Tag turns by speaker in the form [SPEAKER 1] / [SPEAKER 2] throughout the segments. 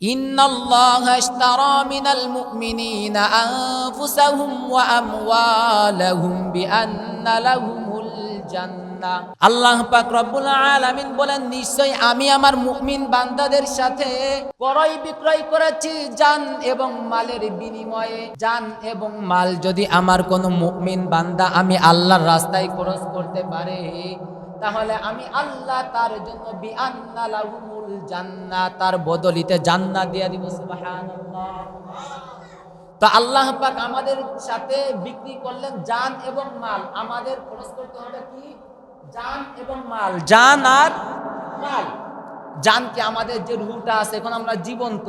[SPEAKER 1] إن الله اشترى من المؤمنين أنفسهم وأموالهم بأن لهم الجنة আল্লাহ পাক রব্বুল আলামিন বলেন নিশ্চয় আমি আমার মুমিন বান্দাদের সাথে ক্রয় বিক্রয় করেছি জান এবং মালের বিনিময়ে জান এবং মাল যদি আমার কোনো মুমিন বান্দা আমি আল্লাহর রাস্তায় খরচ করতে পারে তাহলে আমি আল্লাহ তার জন্য বিআন্না লাহুমুল তার বদলিতে জান্নাত দিয়ে দিব তো আল্লাহ পাক আমাদের সাথে বিক্রি করলেন জান এবং মাল। আমাদের খরচ করতে হবে কি? জান এবং মাল। জান আর মাল। জান কি আমাদের যে রুহটা আছে এখন আমরা জীবন্ত।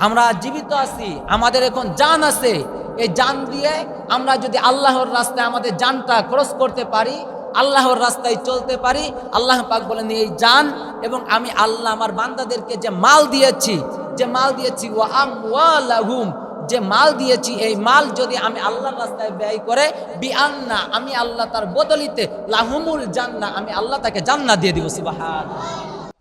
[SPEAKER 1] আমরা জীবিত আছি আমাদের এখন জান আছে। এই জান দিয়ে আমরা যদি আল্লাহর রাস্তায় আমাদের জানটা খরচ করতে পারি আল্লাহর রাস্তায় চলতে পারি আল্লাহ পাক বলেন এই জান এবং আমি আল্লাহ আমার বান্দাদেরকে যে মাল দিয়েছি যে মাল দিয়েছি ও আমওয়ালাহুম যে মাল দিয়েছি এই মাল যদি আমি আল্লাহর রাস্তায় ব্যয় করে বিআন্না আমি আল্লাহ তার বদলিতে লাহুমুল জান্না আমি আল্লাহ তাকে জান্না দিয়ে দিব সুবহান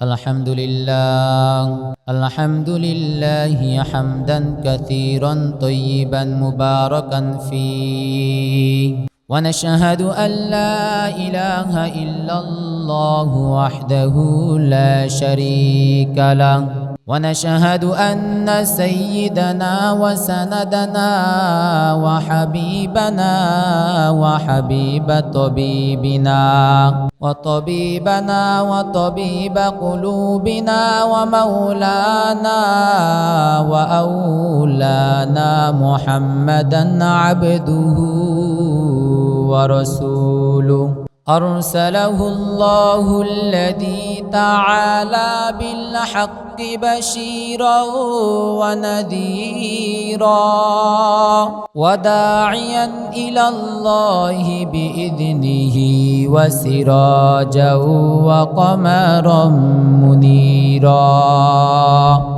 [SPEAKER 2] الحمد لله الحمد لله حمدا كثيرا طيبا مباركا فيه ونشهد أن لا إله إلا الله وحده لا شريك له. ونشهد أن سيدنا وسندنا وحبيبنا وحبيب طبيبنا وطبيبنا وطبيب قلوبنا ومولانا وأولانا محمدا عبده ورسوله. أرسله الله الذي تعالى بالحق بشيرا ونذيرا. وداعيا إلى الله بإذنه وسراجا وقمرا منيرا.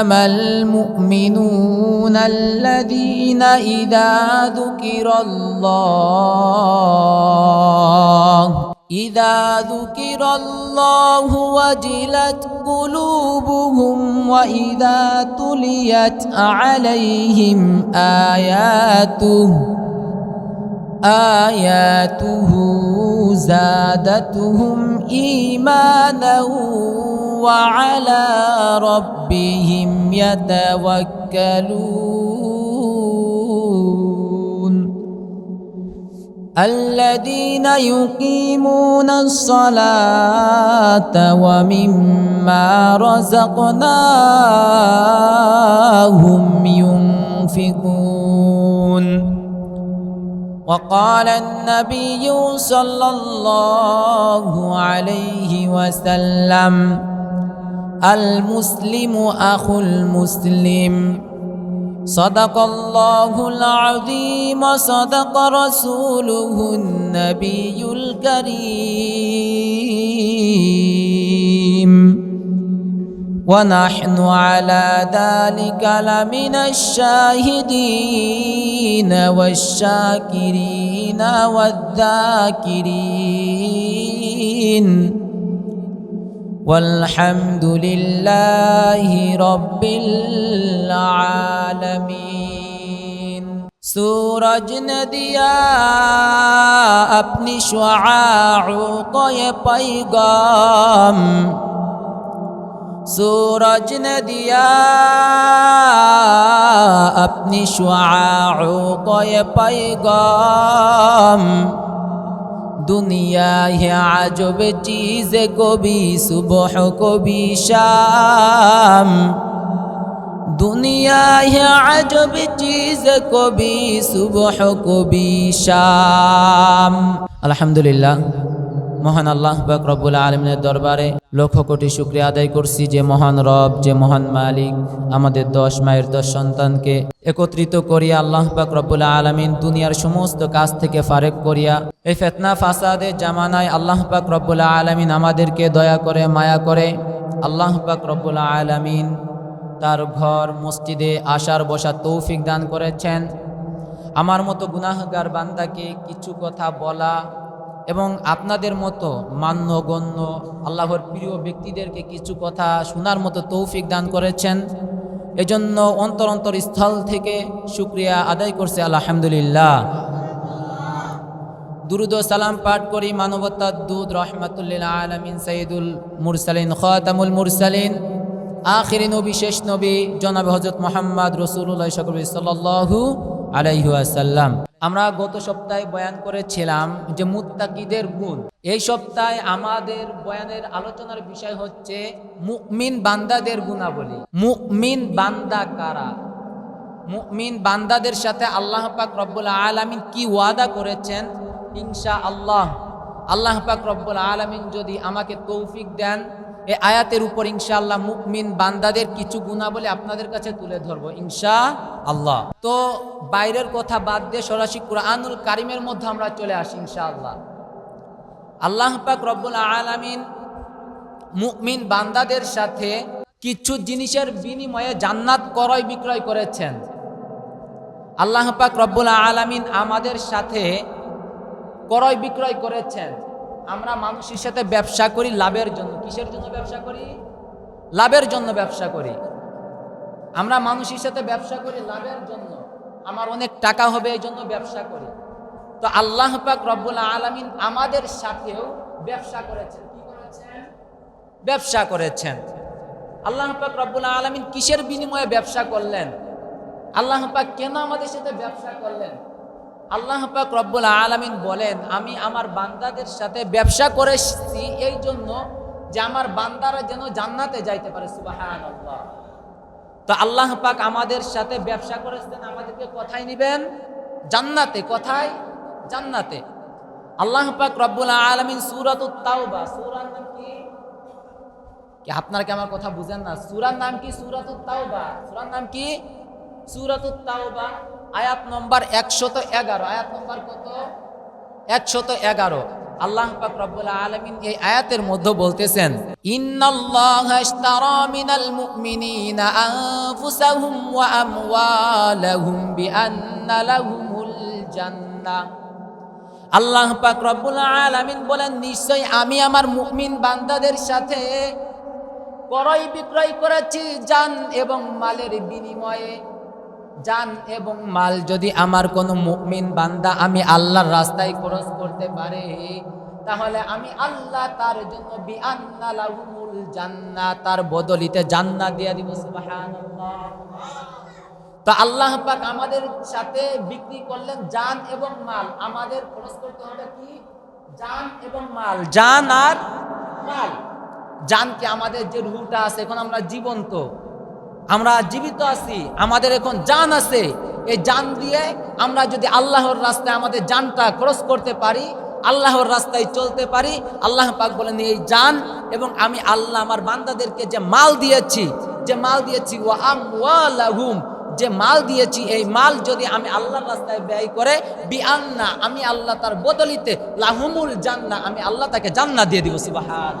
[SPEAKER 2] إنما المؤمنون الذين إذا ذكر الله إذا ذكر الله وجلت قلوبهم وإذا تليت عليهم آياته آياته زادتهم إيمانا وعلى ربهم يتوكلون. الذين يقيمون الصلاة ومما رزقناهم ينفقون. وقال النبي صلى الله عليه وسلم المسلم أخو المسلم. صدق الله العظيم صدق رسوله النبي الكريم. ونحن على ذلك لمن الشاهدين والشاكرين والذاكرين. والحمد لله رب العالمين. سورج نے دیا اپنی شعاعوں کو طيب، یہ پیغام सूरज ने दिया अपनी शुआओं को ये पैगाम दुनिया है आजब चीज़ को भी सुबह को भी शाम दुनिया है अजब चीज़ को भी सुबह को भी शाम अल्हम्दुलिल्लाह মহান আল্লাহ পাক রব্বুল আলমিনের দরবারে লক্ষ কোটি শুক্রিয়া আদায় করছি যে মহান রব, যে মহান মালিক আমাদের দশ মায়ের দশ সন্তানকে একত্রিত করিয়া আল্লাহ পাক রব্বুল আলমিন দুনিয়ার সমস্ত কাজ থেকে ফারেক করিয়া এই ফেতনা ফাসাদের জামানায় আল্লাহ পাক রব্বুল আলমিন আমাদেরকে দয়া করে, মায়া করে আল্লাহ পাক রব্বুল আলমিন তার ঘর, মসজিদে আসার বসার তৌফিক দান করেছেন। আমার মতো গুনাহগার বান্দাকে কিছু কথা বলা এবং আপনাদের মতো মান্যগণ্য আল্লাহর প্রিয় ব্যক্তিদেরকে কিছু কথা শোনার মতো তৌফিক দান করেছেন। এজন্য অন্তর অন্তর স্থল থেকে শুক্রিয়া আদায় করছে, আলহামদুলিল্লাহ। দুরুদ সালাম পাঠ করি মানবতার দুধ, রহমাতুল্লিল আলমিন সঈদুল মুরসালিন, খাতামুল মুরসালিন। আখিরি নবী, শেষ নবী, জনাব হজরত মোহাম্মদ রসুল্লাহ সকল সাল্লাহু আলাইহাসাল্লাম আমরা গত সপ্তাহে বয়ান করেছিলাম যে মুত্তাকিদের গুণ। এই সপ্তাহে আমাদের বয়ানের আলোচনার বিষয় হচ্ছে মুমিন বান্দাদের গুণাবলী। মুমিন বান্দা কারা? মুমিন বান্দাদের সাথে আল্লাহ পাক রব্বুল আলামিন কি ওয়াদা করেছেন? ইনশা আল্লাহ আল্লাহ পাক রব্বুল আলামিন যদি আমাকে তৌফিক দেন এই আয়াতের উপর ইনশাআল্লাহ মুকমিন বান্দাদের কিছু গুণাবলী আপনাদের কাছে তুলে ধরবো ইনশা আল্লাহ তো বাইরের কথা বাদ দিয়ে সরাসরি কুরআনুল কারিমের মধ্যে আমরা চলে আসি, ইনশাআল্লাহ। আল্লাহ পাক রব্বুল আলামিন মুকমিন বান্দাদের সাথে কিছু জিনিসের বিনিময়ে জান্নাত ক্রয় বিক্রয় করেছেন। আল্লাহ পাক রব্বুল আলামিন আমাদের সাথে ক্রয় বিক্রয় করেছেন। আমরা মানুষের সাথে ব্যবসা করি লাভের জন্য। কিসের জন্য ব্যবসা করি? লাভের জন্য ব্যবসা করি। আমরা মানুষের সাথে ব্যবসা করি লাভের জন্য। আমার অনেক টাকা হবে, এই জন্য ব্যবসা করি। তো আল্লাহ পাক রব্বুল আলামিন আমাদের সাথেও ব্যবসা করেছেন। কি করেছেন? ব্যবসা করেছেন। আল্লাহ পাক রব্বুল আলামিন কিসের বিনিময়ে ব্যবসা করলেন? আল্লাহ পাক কেন আমাদের সাথে ব্যবসা করলেন? আল্লাহ পাক রব্বুল আলামিন বলেন, আমি আমার বান্দাদের সাথে ব্যবসা করেছি এই জন্য যে আমার বান্দারা যেন জান্নাতে যাইতে পারে। সুবহানাল্লাহ। তো আল্লাহ পাক আমাদের সাথে ব্যবসা করেছেন, আমাদেরকে কোথায় নিবেন? জান্নাতে। কোথায়? জান্নাতে। আল্লাহ পাক রব্বুল আলামিন সূরাতুত তাওবা, সূরার নাম কি? কি আপনারা কি আমার কথা বুঝেন না? সূরার নাম কি সূরাতুত তাওবা? সূরার নাম কি? সূরাতুত তাওবা। আয়াত নম্বর একশত এগারো। আয়াত নম্বর কত? একশত এগারো। আলামিন এই আয়াতের মধ্যে বলতেছেন ওয়া আলামিন বলেন নিশ্চয় আমি আমার মুমিন বান্দাদের সাথে ক্রয় বিক্রয় করেছি জান এবং মালের বিনিময়ে। জান এবং মাল যদি আমার কোনো মুমিন বান্দা আমি আল্লাহর রাস্তায় খরচ করতে পারে, তাহলে আমি আল্লাহ তার জন্য বিআন্না লাহুমুল জান্নাত তার বদলিতে জান্নাত দিয়ে দিব তো আল্লাহ পাক আমাদের সাথে বিক্রি করলেন জান এবং মাল। আমাদের খরচ করতে হবে কি? জান এবং মাল। জান আর মাল। জান কি আমাদের যে রুহটা আছে, এখন আমরা জীবন্ত। আমরা জীবিত আছি, আমাদের এখন জান আছে। এই জান দিয়ে আমরা যদি আল্লাহর রাস্তায় আমাদের জানটা খরচ করতে পারি, আল্লাহর রাস্তায় চলতে পারি, আল্লাহ পাক বলেন, এই জান এবং আমি আল্লাহ আমার বান্দাদেরকে যে মাল দিয়েছি, যে মাল দিয়েছি, ওয়া আমওয়ালাহুম, যে মাল দিয়েছি, এই মাল যদি আমি আল্লাহর রাস্তায় ব্যয় করে, বিআন্না, আমি আল্লাহ তার বদলিতে লাহুমুল জান্না আমি আল্লাহ তাকে জান্নাত দিয়ে দিব সুবহান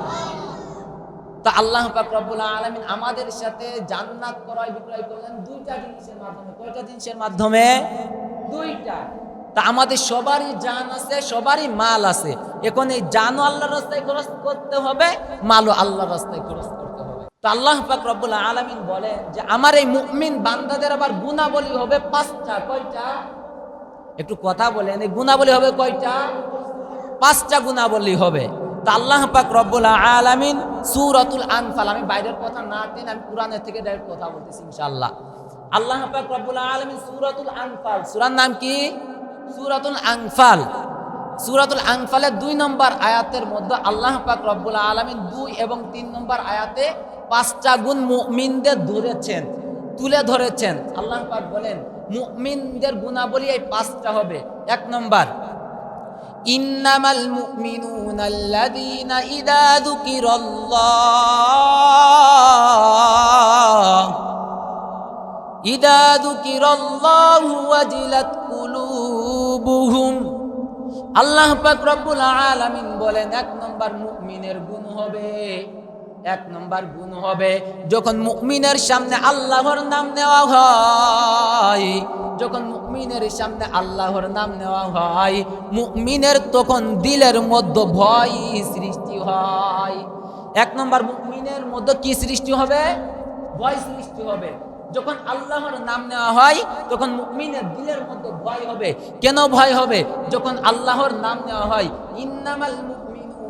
[SPEAKER 2] তা আল্লাহ পাক রব্বুল আলামিন আমাদের সাথে জান্নাত ক্রয় বিক্রয় করলেন দুইটা জিনিসের মাধ্যমে। কয়টা জিনিসের মাধ্যমে? দুইটা। তা আমাদের সবারই জান আছে সবারই মাল আছে। এখন এই জানও আল্লাহর রাস্তায় খরচ করতে হবে মালও আল্লাহর রাস্তায় খরচ করতে হবে। তো আল্লাহ পাক রব্বুল আলামিন বলেন যে আমার এই মুমিন বান্দাদের আবার গুণাবলী হবে পাঁচটা কয়টা? একটু কথা বলেন এই গুণাবলী হবে কয়টা? পাঁচটা গুণাবলী হবে। তা আল্লাহ পাক রব্বুল আলামিন সূরাতুল আনফাল, আমি বাইরের কথা না টেন আমি কোরআনের থেকে ডাইরেক্ট কথা বলতেছি ইনশাআল্লাহ। আল্লাহ পাক রব্বুল আলামিন সূরাতুল আনফাল, সূরার নাম কি? সূরাতুল আনফাল। সূরাতুল আনফালের দুই নম্বর আয়াতের মধ্যে আল্লাহ পাক রব্বুল আলামিন দুই এবং তিন নম্বর আয়াতে পাঁচটা গুণ মুমিনদের ধরেছেন, তুলে ধরেছেন। আল্লাহ পাক বলেন, মুমিনদের গুণাবলী এই পাঁচটা হবে। এক নম্বর
[SPEAKER 1] إنما المؤمنون الذين إذا ذكر الله إذا ذكر الله وجلت قلوبهم আল্লাহ পাক রব্বুল আলামিন বলেন এক নম্বর মুমিনের গুণ হবে এক নম্বর গুণ হবে। যখন মুকমিনের সামনে আল্লাহর নাম নেওয়া হয়, যখন মুকমিনের সামনে আল্লাহর নাম নেওয়া হয় মুকমিনের তখন দিলের মধ্যে ভয় সৃষ্টি হয়। এক নম্বর মুমিনের মধ্যে কি সৃষ্টি হবে? ভয় সৃষ্টি হবে। যখন আল্লাহর নাম নেওয়া হয়, তখন মুকমিনের দিলের মধ্যে ভয় হবে। কেন ভয় হবে? যখন আল্লাহর নাম নেওয়া হয়, ইন্নামাল মুমিনুনা আল্লাযীনা ইযা যুকিরাল্লাহ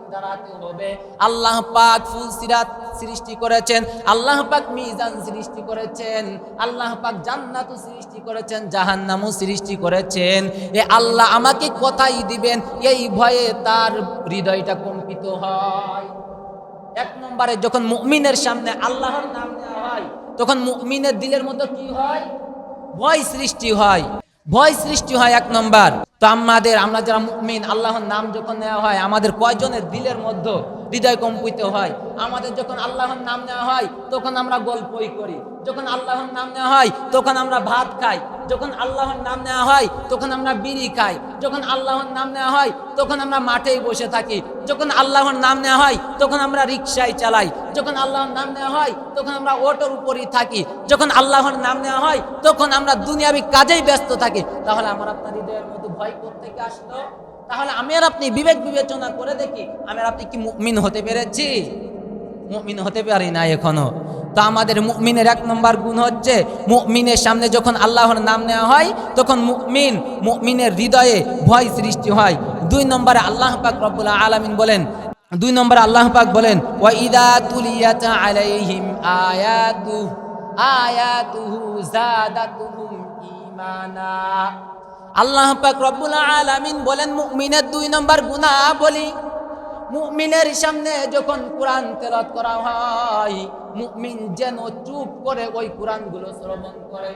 [SPEAKER 1] দাঁড়াতে হবে। আল্লাহ পাক ফুল সিরাত সৃষ্টি করেছেন, আল্লাহ পাক মিজান সৃষ্টি করেছেন, আল্লাহ পাক জান্নাত সৃষ্টি করেছেন, জাহান্নামও সৃষ্টি করেছেন। এ আল্লাহ আমাকে কথাই দিবেন, এই ভয়ে তার হৃদয়টা কম্পিত হয়। এক নম্বরে যখন মুমিনের সামনে আল্লাহর নাম নেওয়া হয়, তখন মুমিনের দিলের মধ্যে কি হয়? ভয় সৃষ্টি হয়। ভয় সৃষ্টি হয় এক নম্বর। তো আমাদের, আমরা যারা মুমিন, আল্লাহর নাম যখন নেওয়া হয়, আমাদের কয়জনের দিলের মধ্যে হৃদয় কম্পিত হয়। আমাদের যখন আল্লাহর নাম নেওয়া হয়, তখন আমরা গল্পই করি। যখন আল্লাহর নাম নেওয়া হয়, তখন আমরা ভাত খাই। যখন আল্লাহর নাম নেওয়া হয়, তখন আমরা বিড়ি খাই। যখন আল্লাহর নাম নেওয়া হয়, তখন আমরা মাঠেই বসে থাকি। যখন আল্লাহর নাম নেওয়া হয়, তখন আমরা রিক্সায় চালাই। যখন আল্লাহর নাম নেওয়া হয়, তখন আমরা অটোর উপরই থাকি। যখন আল্লাহর নাম নেওয়া হয়, তখন আমরা দুনিয়াবি কাজেই ব্যস্ত থাকি। তাহলে আমার আপনার হৃদয়ের মধ্যে ভয় থেকে আসলো? তাহলে আমি আর আপনি বিবেক বিবেচনা করে দেখি, আমি আর আপনি কি মুমিন হতে পেরেছি? মুমিন হতে পারি না এখনও। তো আমাদের মুমিনের এক নম্বর গুণ হচ্ছে, মুমিনের সামনে যখন আল্লাহর নাম নেওয়া হয়, তখন মুমিন মুমিনের হৃদয়ে ভয় সৃষ্টি হয়। দুই নম্বরে আল্লাহ পাক রব্বুল আলামিন বলেন, দুই নম্বরে আল্লাহ পাক বলেন ওয়া ইদা তুলিয়াত আলাইহিম আয়াতু, আয়াতুহু জাদাতুহুম ঈমানা। আল্লাহ পাক রব্বুল আলামিন বলেন, মুমিনের দুই নম্বর গুণা বলি মুমিনের সামনে যখন কোরআন তেলাওয়াত করা হয়, মুমিন যেন চুপ করে ওই কোরআনগুলো শ্রবণ করে।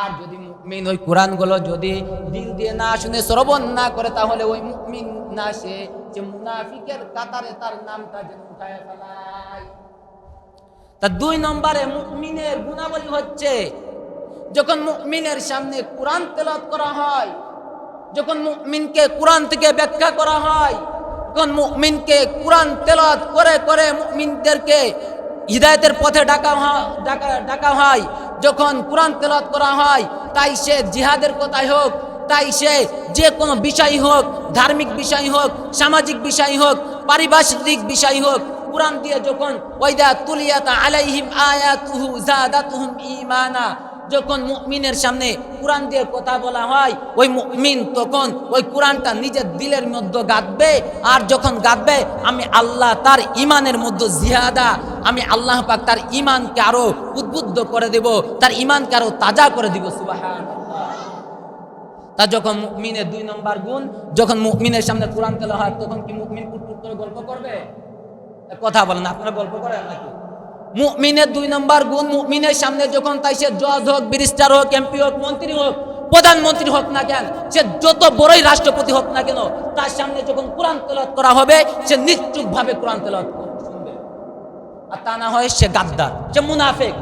[SPEAKER 1] আর যদি মুমিন ওই কোরআনগুলো যদি দিল দিয়ে না শুনে শ্রবণ না করে, তাহলে ওই মুমিন না সে যে মুনাফিকের কাতারে তার নামটা যেন উঠায় ফেলায়। তা দুই নম্বরে মুমিনের গুণাবলী হচ্ছে যখন মুমিনের সামনে কোরআন তেলাওয়াত করা হয়, যখন মুমিনকে কোরআন থেকে ব্যাখ্যা করা হয়, যখন মুমিনকে কোরআন তেলাওয়াত করে করে মুমিনদেরকে হিদায়তের পথে ডাকা ডাকা ডাকা হয়, যখন কোরআন তেলাওয়াত করা হয়, তাই সে জিহাদের কথাই হোক, তাই সে যে কোনো বিষয় হোক, ধার্মিক বিষয় হোক, সামাজিক বিষয় হোক, পারিপার্শ্বিক বিষয় হোক, কোরআন দিয়ে যখন, ওয়াইদা তুলিয়াতা আলাইহিম আয়াতুহু জাদাতুহুম ঈমানা যখন মুমিনের সামনে কোরআন দিয়ে কথা বলা হয়, ওই মুমিন তখন ওই কোরআনটা নিজের দিলের মধ্যে গাঁথবে, আর যখন গাঁথবে, আমি আল্লাহ তার ইমানের মধ্যে জিহাদা, আমি আল্লাহ পাক তার ইমানকে আরও উদ্বুদ্ধ করে দেব, তার ইমানকে আরও তাজা করে দিব সুবাহান তা যখন মুমিনের দুই নম্বর গুণ, যখন মুমিনের সামনে কোরআন তেলা হয়, তখন কি মুমিন কুটকুট করে গল্প করবে? কথা বলেন, আপনারা গল্প করেন নাকি? মুমিনের দুই নম্বর গুণ মুমিনের সামনে যখন তাই সে জজ হোক, ব্যারিস্টার হোক, এমপি হোক, মন্ত্রী হোক, প্রধানমন্ত্রী হোক না কেন, সে যত বড়ই রাষ্ট্রপতি হোক না কেন, তার সামনে যখন কোরআন তেলাওয়াত করা হবে, সে নিশ্চুপ ভাবে কোরআন তেলাওয়াত শুনবে আর তা না হয় সে গাদ্দার, সে মুনাফেক।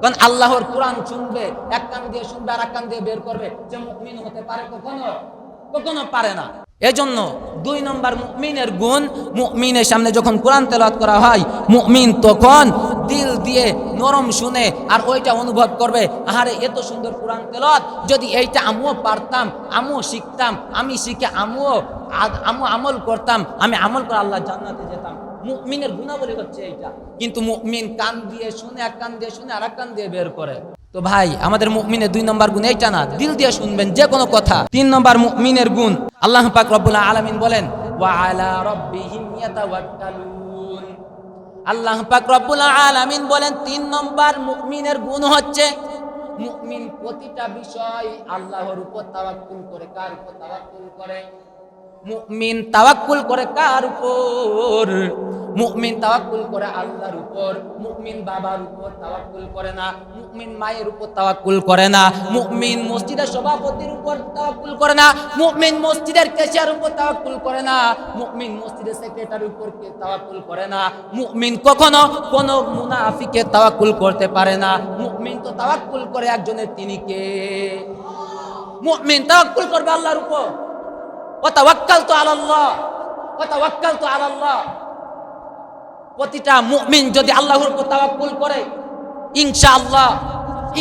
[SPEAKER 1] কারণ আল্লাহর কোরআন শুনবে, এক কান দিয়ে শুনবে আর এক কান দিয়ে বের করবে যে মুমিন হতে পারে কখনো? কখনো পারে না। এজন্য দুই নম্বর মুমিনের গুণ, মুমিনের সামনে যখন কোরআন তেলাওয়াত করা হয়, মুমিন তখন দিল দিয়ে নরম শুনে আর ওইটা অনুভব করবে, আহারে, এত সুন্দর কোরআন তেলত যদি এইটা আমিও পারতাম, আমিও শিখতাম, আমি শিখে আমিও আ- আমিও আমল করতাম, আমি আমল করে আল্লাহ জান্নাতে যেতাম। মুমিনের গুণাবলী হচ্ছে এইটা। কিন্তু মুমিন কান দিয়ে শুনে, এক কান দিয়ে শুনে আর এক কান দিয়ে বের করে। তো ভাই, আমাদের মুমিনের দুই নম্বর গুণ এইটা না, দিল দিয়ে শুনবেন যে কোনো কথা। তিন নম্বর মুমিনের গুণ, আল্লাহ পাক রব্বুল আলামিন বলেন আল্লাহ পাক রব্বুল আলামিন বলেন, তিন নম্বর মুমিনের গুণ হচ্ছে, মুমিন প্রতিটা বিষয় আল্লাহর উপর তাওয়াক্কুল করে, কার উপর তাওয়াক্কুল করে? মুমিন তাওয়াক্কুল করে কার উপর? মুমিন তাওয়াক্কুল করে আল্লাহর উপর, মুমিন বাবার উপর তাওয়াক্কুল করে না, মুমিন মায়ের উপর তাওয়াক্কুল করে না, মুমিন মসজিদের সভাপতির উপর তাওয়াক্কুল করে না, মুমিন মসজিদের কেশিয়ার উপর তাওয়াক্কুল করে না, মুমিন মসজিদের সেক্রেটারির উপর কে তাওয়াক্কুল করে না, মুমিন কখনো কোনো মুনাফিকে তাওয়াক্কুল করতে পারে না, মুমিন তো তাওয়াক্কুল করে একজনের তিনি কে? মুমিন তাওয়াক্কুল করবে আল্লাহর উপর। ওয়াতাওয়াক্কালতু আলাল্লাহ। ওয়াতাওয়াক্কালতু আলাল্লাহ। প্রতিটা মুমিন যদি আল্লাহর উপর তাওয়াক্কুল করে, ইনশাআল্লাহ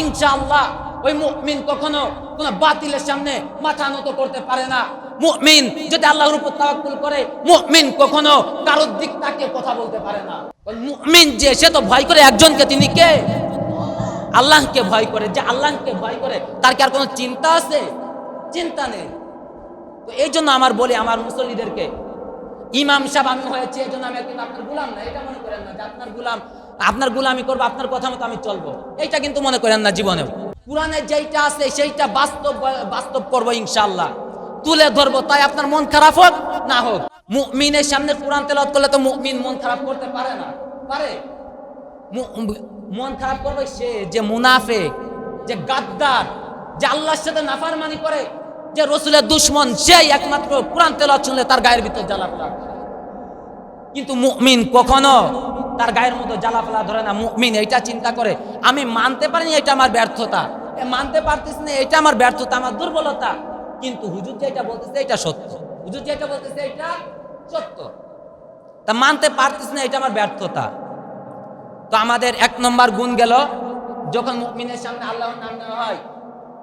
[SPEAKER 1] ইনশাআল্লাহ ওই মুমিন কখনো কোনো বাতিলের সামনে মাথা নত করতে পারে না। মুমিন যদি আল্লাহর উপর তাওয়াক্কুল করে, মুমিন কখনো কারোর দিক তাকে কথা বলতে পারে না। ওই মুমিন যে, সে তো ভয় করে একজনকে, তিনি কে? আল্লাহকে ভয় করে, যে আল্লাহকে ভয় করে, তার কি আর কোনো চিন্তা আছে? চিন্তা নেই। তো এই জন্য আমার বলি, আমার মুসল্লিদেরকে ইমাম সাহেব আমি হয়েছি এই জন্য আমি কিন্তু আপনার গুলাম না, এটা মনে করেন না যে আপনার গুলাম, আপনার গুলামি করব, আপনার কথা মতো আমি চলবো। এইটা কিন্তু মনে করেন না জীবনেও। কোরআনে যেইটা আছে, সেইটা বাস্তব বাস্তব করব ইনশাল্লাহ তুলে ধরবো, তাই আপনার মন খারাপ হোক, না হোক। মুমিনের সামনে কোরআন তেলাওয়াত করলে তো মুমিন মন খারাপ করতে পারে না। পারে? মন খারাপ করবে সে যে মুনাফে যে গাদ্দার, যে আল্লাহর সাথে নাফারমানি করে। যে রসুলের দুশ্মন সেই একমাত্র কোরআন তেলাওয়াত শুনলে তার গায়ের ভিতর জ্বালা করে। কিন্তু মুমিন কখনো তার গায়ের মতো জ্বালা পোড়া ধরে না। মুমিন এইটা চিন্তা করে, আমি মানতে পারিনি এটা আমার ব্যর্থতা। মানতে পারতেছি না এটা আমার ব্যর্থতা, আমার দুর্বলতা। কিন্তু হুজুর যেটা বলতেছে এটা সত্য। হুজুর যেটা বলতেছে এটা সত্য। তা মানতে পারতেছি না এটা আমার ব্যর্থতা। তো আমাদের এক নম্বর গুণ গেল, যখন মুমিনের সামনে আল্লাহর নাম নেওয়া হয়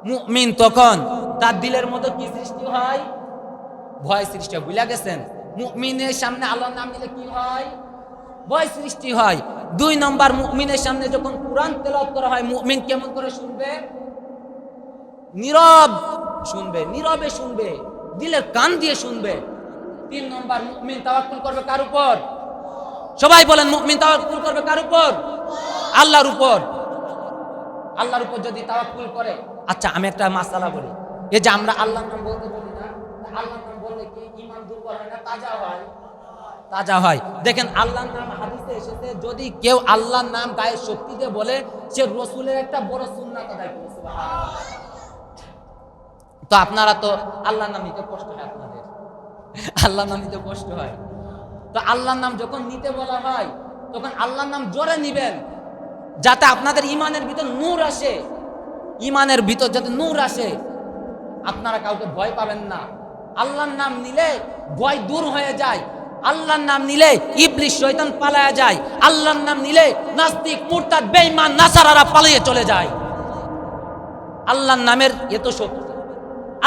[SPEAKER 1] মুমিন তখন তার দিলের মধ্যে কি সৃষ্টি হয়? ভয় সৃষ্টি হয়। বুঝলা গেছেন? মুমিনের সামনে আল্লাহর নাম নিলে কি হয়? ভয় সৃষ্টি হয়। দুই নম্বর, মুমিনের সামনে যখন কোরআন তেলাওয়াত করা হয়, মুমিন কেমন করে শুনবে? নীরব শুনবে, নীরবে শুনবে, দিলের কান দিয়ে শুনবে। তিন নম্বর, মুমিন তাওয়াক্কুল করবে কার উপর? সবাই বলেন, মুমিন তাওয়াক্কুল করবে কার উপর? আল্লাহর উপর। আল্লাহর উপর যদি তাওয়াক্কুল করে আচ্ছা আমি একটা মাসালা বলি। এই যে আমরা আল্লাহর নাম বলতে বলি না, তা আল্লাহর নাম বললে কি ঈমান দুর্বল হয় না তাজা হয়? তাজা হয়। দেখেন, আল্লাহর নাম হাদিসে এসেছে, যদি কেউ আল্লাহর নাম গায়ে শক্তি দিয়ে বলে, সে রসুলের একটা বড় সুন্নাত আদায়। তো আপনারা তো আল্লাহর নাম নিতে কষ্ট হয় আপনাদের। আল্লাহর নাম নিতে কষ্ট হয়। তো আল্লাহর নাম যখন নিতে বলা হয়, তখন আল্লাহর নাম জোরে নিবেন, যাতে আপনাদের ইমানের ভিতর নূর আসে। ইমানের ভিতর যাতে নূর আসে, আপনারা কাউকে ভয় পাবেন না। আল্লাহর নাম নিলে ভয় দূর হয়ে যায়। আল্লাহর নাম নিলে ইবলিশ শয়তান পালায়া যায়। আল্লাহর নাম নিলে নাস্তিক, মুরতাদ, বেঈমান, নাসারারা পালিয়ে চলে যায়। আল্লাহর নামের এত শক্তি।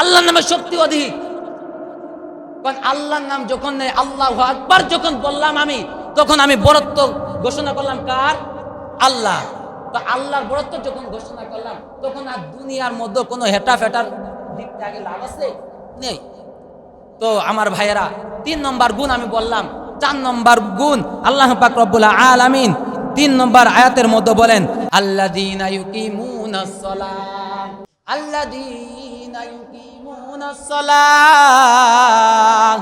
[SPEAKER 1] আল্লাহর নামের শক্তি অধিক। কারণ আল্লাহর নাম যখন নেই, আল্লাহ আকবার যখন বললাম আমি, তখন আমি বরত্ব ঘোষণা করলাম কার? আল্লাহ। তো আল্লাহর বরত্ব যখন ঘোষণা করলাম, তখন আর দুনিয়ার মধ্যে কোনো হেটা ফেটার দিক থেকে লাভ নেই। তো আমার ভাইয়েরা, তিন নম্বর গুণ আমি বললাম, চার নম্বর গুণ আল্লাহ পাক রব্বুল আলামিন তিন নম্বর আয়াতের মধ্যে বলেন, আল্লাযীনা ইউকিমুনাস সালাম আল্লাযীনা ইউকিমুনাস সালাম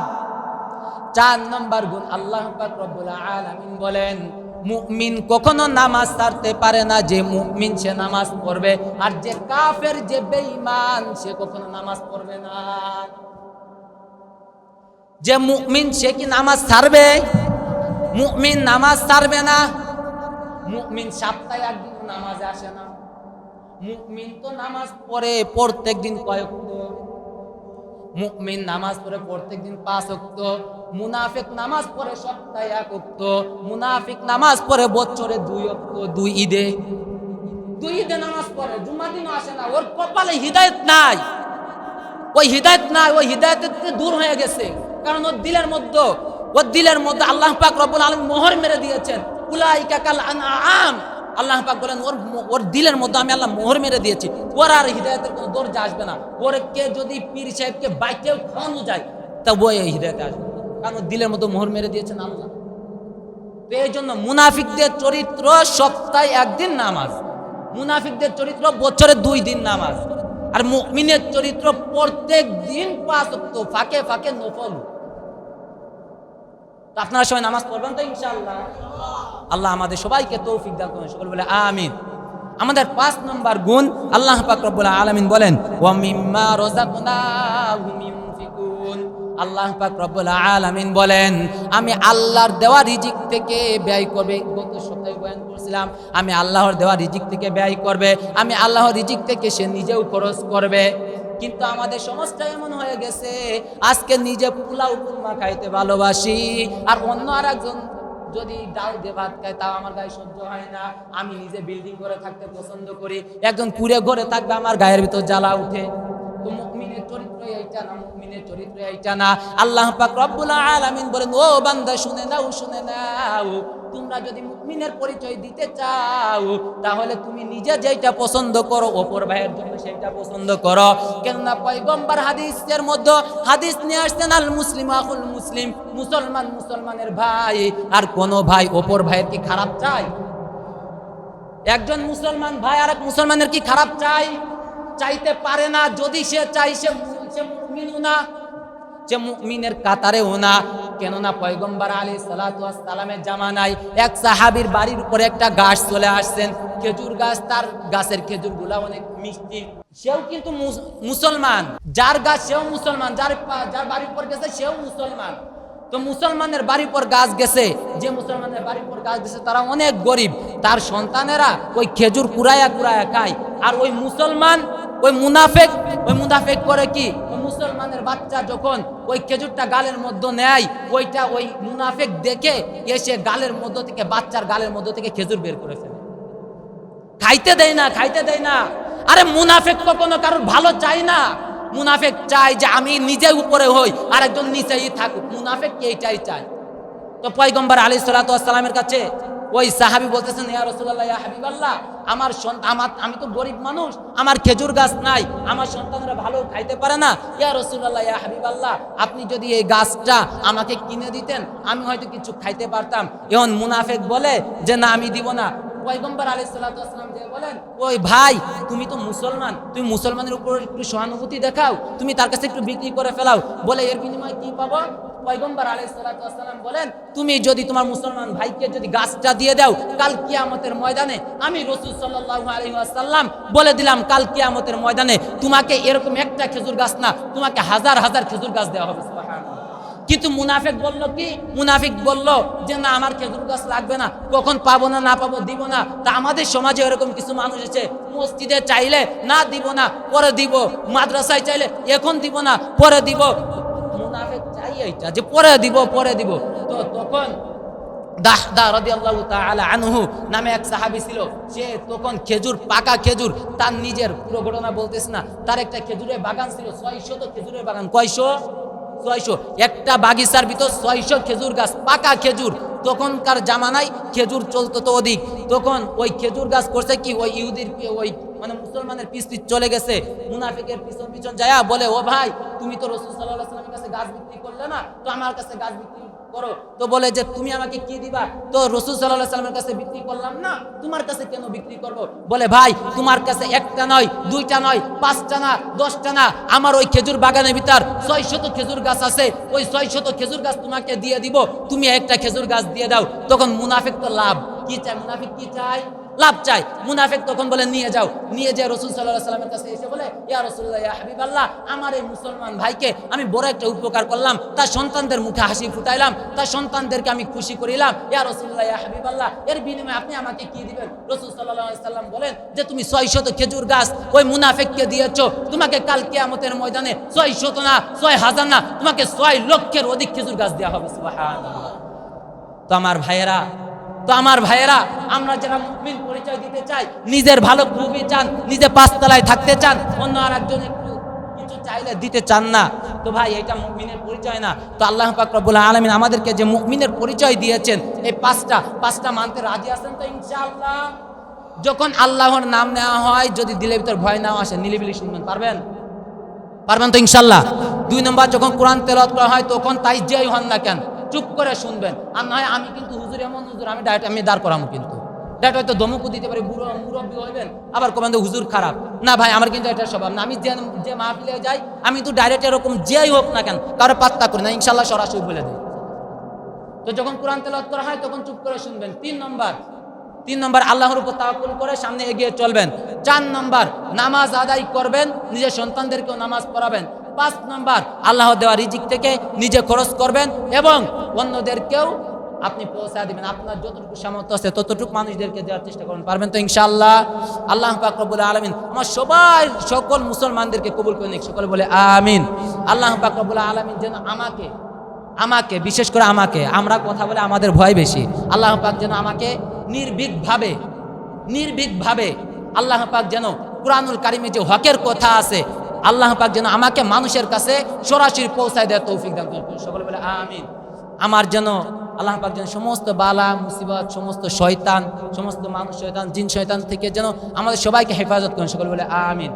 [SPEAKER 1] চার নম্বর গুণ আল্লাহ পাক রব্বুল আলামিন বলেন মুমিন কখনো নামাজ ছাড়তে পারে না, যে মুমিন সে নামাজ পড়বে। আর যে কাফের, যে বেঈমান, সে কখনো নামাজ পড়বে না। যে মুমিন সে কি নামাজ ছাড়বে? মুমিন নামাজ ছাড়বে না। মুমিন সপ্তাহে একদিন নামাজে আসে না। মুমিন তো নামাজ পড়ে প্রত্যেক দিন কয়েক মুমিন নামাজ পড়ে প্রত্যেক দিন পাঁচ অক্ত মুনাফিক নামাজ পড়ে সপ্তাহে এক অক্ত মুনাফিক নামাজ পড়ে বছরে দুই অক্ত দুই ঈদে। দুই ঈদে নামাজ পড়ে জুম্মা দিনও আসে না, ওর কপালে হৃদায়ত নাই। ওই হৃদায়ত নাই, ওই হৃদায়ত দূর হয়ে গেছে। কারণ ওর দিলের মধ্যে, ওর দিলের মধ্যে আল্লাহ পাক রব্বুল আলম মোহর মেরে দিয়েছেন। উলাইকা কাল আনআম। আল্লাহ পাক বলেন, ওর ওর দিলের মধ্যে আমি আল্লাহ মোহর মেরে দিয়েছি। ওর আর হৃদায়তের কোনো দরজা আসবে না। ওর কে যদি পীর সাহেবকে বাইকেও খাওয়ানো যায় তা ওই হৃদায়তে আসবে। কারণ দিলের মধ্যে মোহর মেরে দিয়েছেন আল্লাহ। তো এই জন্য মুনাফিকদের চরিত্র সপ্তাহে একদিন নামাজ। মুনাফিকদের চরিত্র বছরে দুই দিন নামাজ। আর মুমিনের চরিত্র প্রত্যেক দিন পাঁচ ফাঁকে ফাঁকে নফল। আপনারা সবাই নামাজ পড়বেন তো ইনশাআল্লাহ? আল্লাহ আমাদের সবাইকে তৌফিক দান করুন। সকল বলে, আমিন। আমাদের পাঁচ নম্বর গুণ আল্লাহ পাক রব্বুল আলামিন বলেন, ওয়া মিম্মা রাযাকনাহুম ইউনফিকুন আল্লাহ পাক রব্বুল আলামিন বলেন, আমি আল্লাহর দেওয়া রিজিক থেকে ব্যয় করবে। গত সপ্তাহে বয়ান করেছিলাম, আমি আল্লাহর দেওয়া রিজিক থেকে ব্যয় করবে, আমি আল্লাহর রিজিক থেকে সে নিজেও খরচ করবে। কিন্তু আমাদের সমাজটা এমন হয়ে গেছে, আজকে নিজে পোলাও কুরমা খাইতে ভালোবাসি, আর অন্য আর একজন যদি ডাল দিয়ে ভাত খায়, তাও আমার গায়ে সহ্য হয় না। আমি নিজে বিল্ডিং করে থাকতে পছন্দ করি। একজন কুড়ে ঘরে থাকবে, আমার গায়ের ভিতর জ্বালা উঠে। তো চরিত্র হাদিসের মধ্যে হাদিস নিয়ে আসছেন, আল মুসলিম আকুল মুসলিম, মুসলমান মুসলমানের ভাই। আর কোন ভাই অপর ভাইয়ের কি খারাপ চায়? একজন মুসলমান ভাই আর মুসলমানের কি খারাপ চাই চাইতে পারে না। যদি সে চাই সে মু- সে মুমিনও না, যে মুমিনের কাতারেও না। কেননা পয়গম্বর আলী সালামের জামানায় এক সাহাবীর বাড়ির উপরে একটা গাছ চলে আসছেন। খেজুর গাছ, তার গাছের খেজুরগুলা অনেক মিষ্টি। সেও কিন্তু মুসলমান। যার গাছ সেও মুসলমান, যার যার বাড়ির উপর গেছে সেও মুসলমান। তো মুসলমানের বাড়ির পর গাছ গেছে। যে মুসলমানের বাড়ির পর গাছ গেছে, তারা অনেক গরিব। তার সন্তানেরা ওই খেজুর কুড়ায়া কুড়ায়া খায়। আর ওই মুসলমান, ওই মুনাফেক ওই মুনাফেক করে কি? মুসলমানের বাচ্চা যখন ওই খেজুরটা গালের মধ্যে নেয়, ওইটা ওই মুনাফেক দেখে এসে গালের মধ্য থেকে, বাচ্চার গালের মধ্য থেকে খেজুর বের করে ফেলে। খাইতে দেয় না, খাইতে দেয় না। আরে মুনাফেক কখনো কারোর ভালো চাই না। মুনাফেক চাই যে আমি নিজে উপরে হই আর একজন নিচেই থাকুক। মুনাফেক কে চায়। তো পয়গম্বর আলী সালাতামের কাছে ওই সাহাবি বলতেছেন, ইয়া রসুল্লাহ ইয়া হাবিবাল্লাহ, আমার সন্তান, আমার, আমি তো গরিব মানুষ, আমার খেজুর গাছ নাই, আমার সন্তানরা ভালো খাইতে পারে না। ইয়া রসুল্লাহ ইয়া হাবিবাল্লাহ, আপনি যদি এই গাছটা আমাকে কিনে দিতেন, আমি হয়তো কিছু খাইতে পারতাম। এখন মুনাফেক বলে যে, না, আমি দিব না। পয়গম্বর আলী সাল্লাম যে বলেন, ওই ভাই, তুমি তো মুসলমান, তুমি মুসলমানের উপর একটু সহানুভূতি দেখাও, তুমি তার কাছে একটু বিক্রি করে ফেলাও। বলে, এর বিনিময়ে কি পাবো? পয়গম্বর আলী বলেন, তুমি যদি তোমার মুসলমান ভাইকে যদি গাছটা দিয়ে দাও, কাল কিয়ামতের ময়দানে আমি রসুল সাল্লাহ বলে দিলাম, কাল কিয়ামতের ময়দানে তোমাকে এরকম একটা খেজুর গাছ না, তোমাকে হাজার হাজার খেজুর গাছ দেওয়া হবে কিন্তু মুনাফেক বলল কি? মুনাফিক বলল যে, না, আমার খেজুর গাছ লাগবে না, কখন পাবো না না পাবো, দিব না। তা আমাদের সমাজে এরকম কিছু মানুষ আছে, মসজিদে চাইলে না দিব না, পরে দিব, মাদ্রাসায় চাইলে এখন দিব না, পরে দিব। এইটা যে পরে দিব পরে দিব। তো তখন দাহদা রাদিয়াল্লাহু তাআলা আনহু নামে এক সাহাবি ছিল, সে তখন খেজুর, পাকা খেজুর, তার নিজের, পুরো ঘটনা বলতেছে না, তার একটা খেজুরের বাগান ছিল ছয়শো তো খেজুরের বাগান। কয়শো? ছয়শো। একটা বাগিচার ভিতর ছয়শো খেজুর গাছ, পাকা খেজুর। তখনকার জামানায় খেজুর চলতো তো অধিক। তখন ওই খেজুর গাছ করছে কি? ওই ইহুদির ওই মানে মুসলমানের পিস পিস চলে গেছে। মুনাফিকের পিছন পিছন যায়া বলে, ও ভাই, তুমি তো রসুল সাল্লাহ সাল্লামের কাছে গাছ বিক্রি করলে না? তো আমার কাছে গাছ বিক্রি করো। তো বলে যে, তুমি আমাকে কি দিবা? তো রসুল সাল্লাহ সাল্লামের কাছে বিক্রি করলাম, না, তোমার কাছে কেন বিক্রি করব? বলে, ভাই, তোমার কাছে একটা নয়, দুইটা নয়, পাঁচটা না, দশটা না, আমার ওই খেজুর বাগানের ভিতর ছয় শত খেজুর গাছ আছে, ওই ছয় শত খেজুর গাছ তোমাকে দিয়ে দিব, তুমি একটা খেজুর গাছ দিয়ে দাও। তখন মুনাফিক তো লাভ। কি চায়? মুনাফিক কি চায়? লাভ চাই। মুনাফেক তখন বলে, নিয়ে যাও। নিয়ে যায় রসুল সাল্লাহ সাল্লামের কাছে এসে বলে, ইয়া রসুল্লাহ ইয়া হাবিব আল্লাহ আমার এই মুসলমান ভাইকে আমি বড় একটা উপকার করলাম। তার সন্তানদের মুখে হাসি ফুটাইলাম। তার সন্তানদেরকে আমি খুশি করিলাম। ইয়া রসুল্লাহ ইয়া হাবিব আল্লাহ এর বিনিময়ে আপনি আমাকে কি দিবেন? রসুল সাল্লাহ সাল্লাম বলেন যে, তুমি ছয় শত খেজুর গাছ ওই মুনাফেককে দিয়েছ। তোমাকে কাল কেয়ামতের ময়দানে ছয় শত না, ছয় হাজার না, তোমাকে ছয় লক্ষের অধিক খেজুর গাছ দেওয়া হবে। তো আমার ভাইয়েরা তো আমার ভাইয়েরা, আমরা যারা মুমিন পরিচয় দিতে চাই, নিজের ভালো খুবই চান, নিজে পাঁচতলায় থাকতে চান, অন্য আর একজন একটু কিছু চাইলে দিতে চান না। তো ভাই, এটা মুমিনের পরিচয় না। তো আল্লাহ পাক রব্বুল আলামিন আমাদেরকে যে মুমিনের পরিচয় দিয়েছেন, এই পাঁচটা পাঁচটা মানতে রাজি আছেন তো ইনশাআল্লাহ? যখন আল্লাহর নাম নেওয়া হয়, যদি দিলের ভিতর ভয় নাও আসে, নিলিবিলি শুনবেন, পারবেন? পারবেন তো ইনশাল্লাহ দুই নম্বর, যখন কোরআন তেলাওয়াত করা হয়, তখন তাই যেই হন না কেন চুপ করে শুনবেন। আর নয় আমি কিন্তু হুজুর, এমন হুজুর, আমি ডাইরেক্ট আমি দাঁড় করামো কিন্তু। এটা হয়তো ধমকও দিতে পারে, বুড়ো, মুরব্বী হইবেন, আবার কবেন হুজুর খারাপ। না ভাই, আমার কিন্তু এটা স্বভাব না। আমি যে যে মাহফিলে যাই, আমি তো ডাইরেক্ট এরকম যেই হোক না কেন, কারও পাত্তা করি না। ইনশাল্লাহ সরাসরি বলে দিই। তো যখন কোরআন তেলাওয়াত করা হয়, তখন চুপ করে শুনবেন। তিন নম্বর তিন নম্বর, আল্লাহর উপর তাওয়াক্কুল করে সামনে এগিয়ে চলবেন। চার নম্বর, নামাজ আদায় করবেন, নিজের সন্তানদেরকেও নামাজ পড়াবেন। পাঁচ নম্বর, আল্লাহ দেওয়া রিজিক থেকে নিজে খরচ করবেন এবং অন্যদেরকেও আপনি পৌঁছা দিবেন। আপনার যতটুকু সামর্থ্য আছে ততটুকু মানুষদেরকে দেওয়ার চেষ্টা করবেন পারবেন তো ইনশাআল্লাহ? আল্লাহ পাক রব্বুল আলামিন আমার সবাই সকল মুসলমানদেরকে কবুল করে নিক। সকলে বলে আমিন। আল্লাহ পাক রব্বুল আলামিন যেন আমাকে আমাকে, বিশেষ করে আমাকে, আমরা কথা বলে আমাদের ভয় বেশি। আল্লাহ পাক যেন আমাকে নির্ভীকভাবে নির্ভীকভাবে আল্লাহ পাক যেন কোরআনুল কারিমে যে হকের কথা আছে আল্লাহ পাক যেন আমাকে মানুষের কাছে সরাসরি পৌঁছায় দেয় তৌফিক দান করেন। সকলে বলে, আমিন। আমার যেন আল্লাহ পাক যেন সমস্ত বালা, মুসিবত, সমস্ত শয়তান, সমস্ত মানুষ শয়তান, জিন শয়তান থেকে যেন আমাদের সবাইকে হেফাজত করেন। সকলে বলে, আমিন।